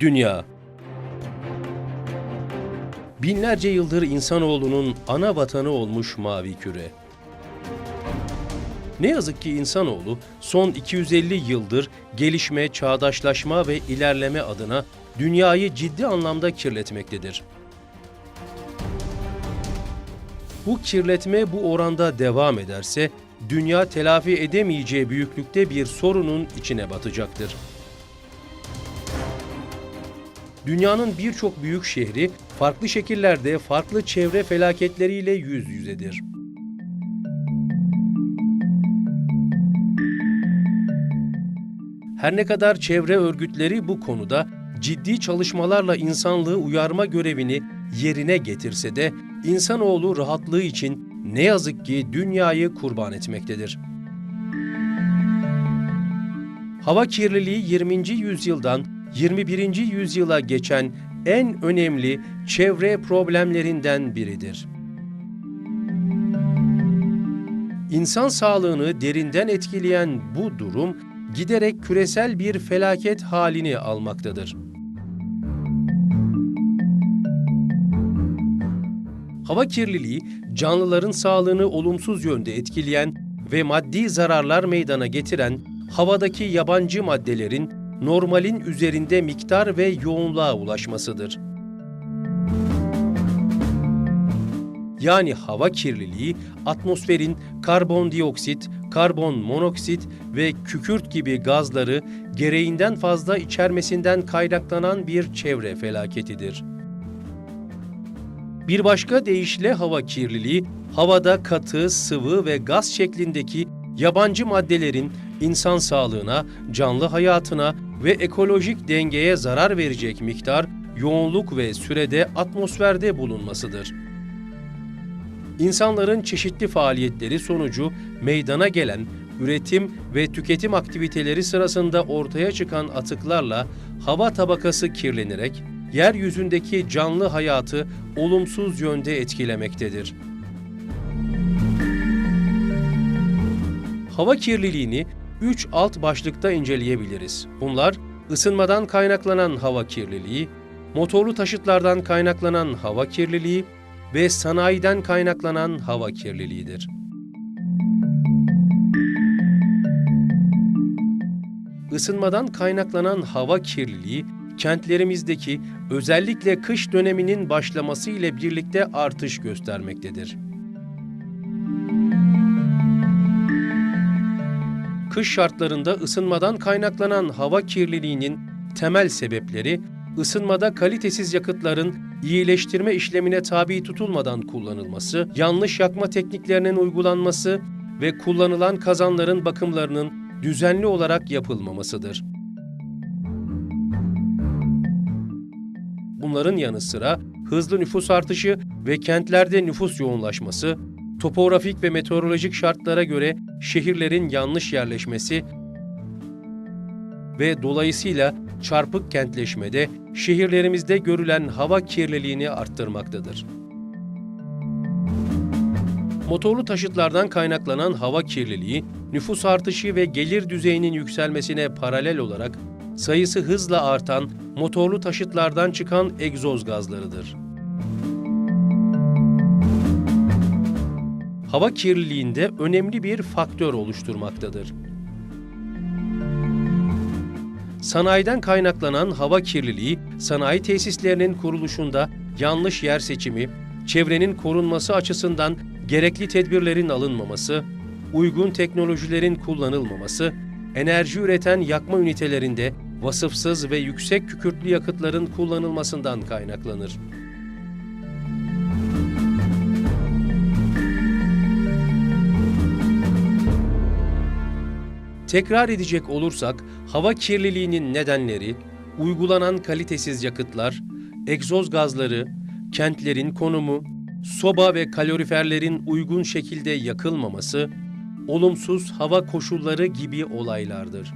Dünya Binlerce yıldır insanoğlunun ana vatanı olmuş mavi küre. Ne yazık ki insanoğlu son 250 yıldır gelişme, çağdaşlaşma ve ilerleme adına dünyayı ciddi anlamda kirletmektedir. Bu kirletme bu oranda devam ederse dünya telafi edemeyeceği büyüklükte bir sorunun içine batacaktır. Dünyanın birçok büyük şehri farklı şekillerde farklı çevre felaketleriyle yüz yüzedir. Her ne kadar çevre örgütleri bu konuda ciddi çalışmalarla insanlığı uyarma görevini yerine getirse de insanoğlu rahatlığı için ne yazık ki dünyayı kurban etmektedir. Hava kirliliği 20. yüzyıldan 21. yüzyıla geçen en önemli çevre problemlerinden biridir. İnsan sağlığını derinden etkileyen bu durum giderek küresel bir felaket halini almaktadır. Hava kirliliği canlıların sağlığını olumsuz yönde etkileyen ve maddi zararlar meydana getiren havadaki yabancı maddelerin normalin üzerinde miktar ve yoğunluğa ulaşmasıdır. Yani hava kirliliği atmosferin karbondioksit, karbon monoksit ve kükürt gibi gazları gereğinden fazla içermesinden kaynaklanan bir çevre felaketidir. Bir başka deyişle hava kirliliği, havada katı, sıvı ve gaz şeklindeki yabancı maddelerin insan sağlığına, canlı hayatına ve ekolojik dengeye zarar verecek miktar, yoğunluk ve sürede atmosferde bulunmasıdır. İnsanların çeşitli faaliyetleri sonucu meydana gelen üretim ve tüketim aktiviteleri sırasında ortaya çıkan atıklarla hava tabakası kirlenerek yeryüzündeki canlı hayatı olumsuz yönde etkilemektedir. Hava kirliliğini 3 alt başlıkta inceleyebiliriz. Bunlar ısınmadan kaynaklanan hava kirliliği, motorlu taşıtlardan kaynaklanan hava kirliliği ve sanayiden kaynaklanan hava kirliliğidir. Isınmadan kaynaklanan hava kirliliği, kentlerimizdeki özellikle kış döneminin başlaması ile birlikte artış göstermektedir. Kış şartlarında ısınmadan kaynaklanan hava kirliliğinin temel sebepleri ısınmada kalitesiz yakıtların iyileştirme işlemine tabi tutulmadan kullanılması, yanlış yakma tekniklerinin uygulanması ve kullanılan kazanların bakımlarının düzenli olarak yapılmamasıdır. Bunların yanı sıra hızlı nüfus artışı ve kentlerde nüfus yoğunlaşması, topografik ve meteorolojik şartlara göre şehirlerin yanlış yerleşmesi ve dolayısıyla çarpık kentleşmede şehirlerimizde görülen hava kirliliğini arttırmaktadır. Motorlu taşıtlardan kaynaklanan hava kirliliği, nüfus artışı ve gelir düzeyinin yükselmesine paralel olarak sayısı hızla artan motorlu taşıtlardan çıkan egzoz gazlarıdır. Hava kirliliğinde önemli bir faktör oluşturmaktadır. Sanayiden kaynaklanan hava kirliliği, sanayi tesislerinin kuruluşunda yanlış yer seçimi, çevrenin korunması açısından gerekli tedbirlerin alınmaması, uygun teknolojilerin kullanılmaması, enerji üreten yakma ünitelerinde vasıfsız ve yüksek kükürtlü yakıtların kullanılmasından kaynaklanır. Tekrar edecek olursak, hava kirliliğinin nedenleri, uygulanan kalitesiz yakıtlar, egzoz gazları, kentlerin konumu, soba ve kaloriferlerin uygun şekilde yakılmaması, olumsuz hava koşulları gibi olaylardır.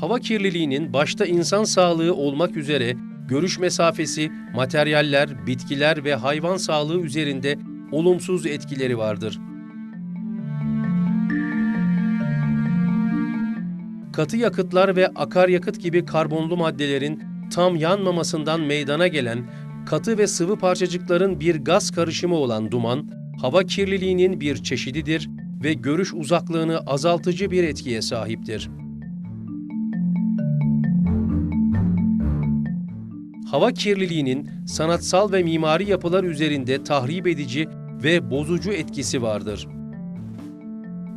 Hava kirliliğinin başta insan sağlığı olmak üzere görüş mesafesi, materyaller, bitkiler ve hayvan sağlığı üzerinde olumsuz etkileri vardır. Katı yakıtlar ve akaryakıt gibi karbonlu maddelerin tam yanmamasından meydana gelen katı ve sıvı parçacıkların bir gaz karışımı olan duman, hava kirliliğinin bir çeşididir ve görüş uzaklığını azaltıcı bir etkiye sahiptir. Hava kirliliğinin sanatsal ve mimari yapılar üzerinde tahrip edici ve bozucu etkisi vardır.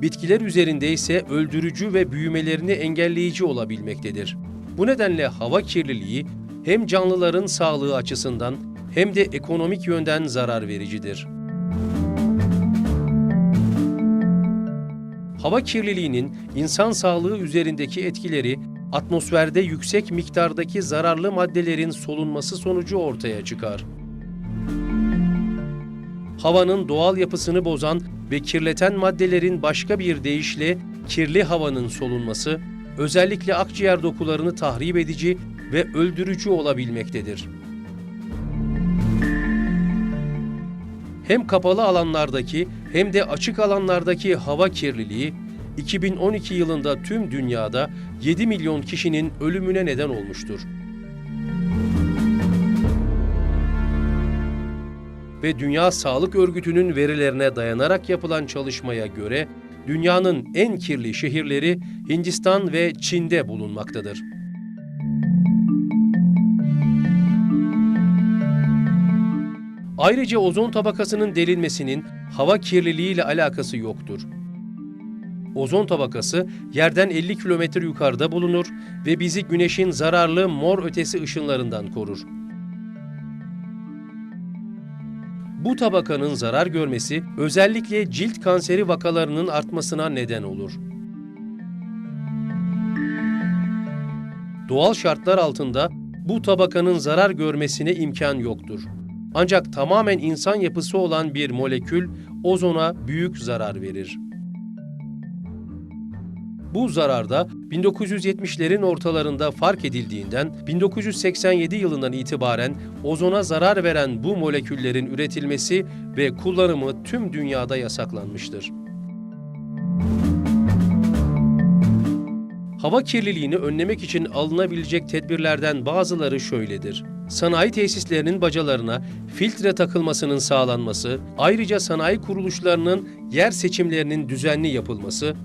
Bitkiler üzerinde ise öldürücü ve büyümelerini engelleyici olabilmektedir. Bu nedenle hava kirliliği hem canlıların sağlığı açısından hem de ekonomik yönden zarar vericidir. Hava kirliliğinin insan sağlığı üzerindeki etkileri atmosferde yüksek miktardaki zararlı maddelerin solunması sonucu ortaya çıkar. Havanın doğal yapısını bozan ve kirleten maddelerin başka bir deyişle kirli havanın solunması, özellikle akciğer dokularını tahrip edici ve öldürücü olabilmektedir. Hem kapalı alanlardaki hem de açık alanlardaki hava kirliliği 2012 yılında tüm dünyada 7 milyon kişinin ölümüne neden olmuştur. Ve Dünya Sağlık Örgütü'nün verilerine dayanarak yapılan çalışmaya göre dünyanın en kirli şehirleri Hindistan ve Çin'de bulunmaktadır. Ayrıca ozon tabakasının delinmesinin hava kirliliği ile alakası yoktur. Ozon tabakası yerden 50 kilometre yukarıda bulunur ve bizi güneşin zararlı mor ötesi ışınlarından korur. Bu tabakanın zarar görmesi özellikle cilt kanseri vakalarının artmasına neden olur. Doğal şartlar altında bu tabakanın zarar görmesine imkan yoktur. Ancak tamamen insan yapısı olan bir molekül ozona büyük zarar verir. Bu zarar da 1970'lerin ortalarında fark edildiğinden 1987 yılından itibaren ozona zarar veren bu moleküllerin üretilmesi ve kullanımı tüm dünyada yasaklanmıştır. Hava kirliliğini önlemek için alınabilecek tedbirlerden bazıları şöyledir. Sanayi tesislerinin bacalarına filtre takılmasının sağlanması, ayrıca sanayi kuruluşlarının yer seçimlerinin düzenli yapılması,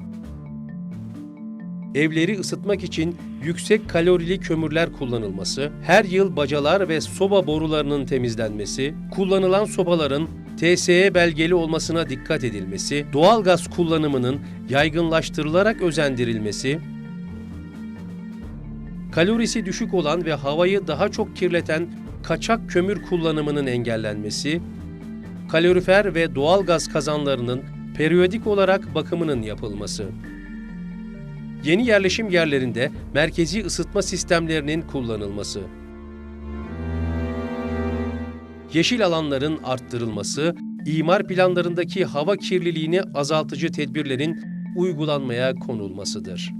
evleri ısıtmak için yüksek kalorili kömürler kullanılması, her yıl bacalar ve soba borularının temizlenmesi, kullanılan sobaların TSE belgeli olmasına dikkat edilmesi, doğalgaz kullanımının yaygınlaştırılarak özendirilmesi, kalorisi düşük olan ve havayı daha çok kirleten kaçak kömür kullanımının engellenmesi, kalorifer ve doğalgaz kazanlarının periyodik olarak bakımının yapılması. Yeni yerleşim yerlerinde merkezi ısıtma sistemlerinin kullanılması. Yeşil alanların arttırılması, imar planlarındaki hava kirliliğini azaltıcı tedbirlerin uygulanmaya konulmasıdır.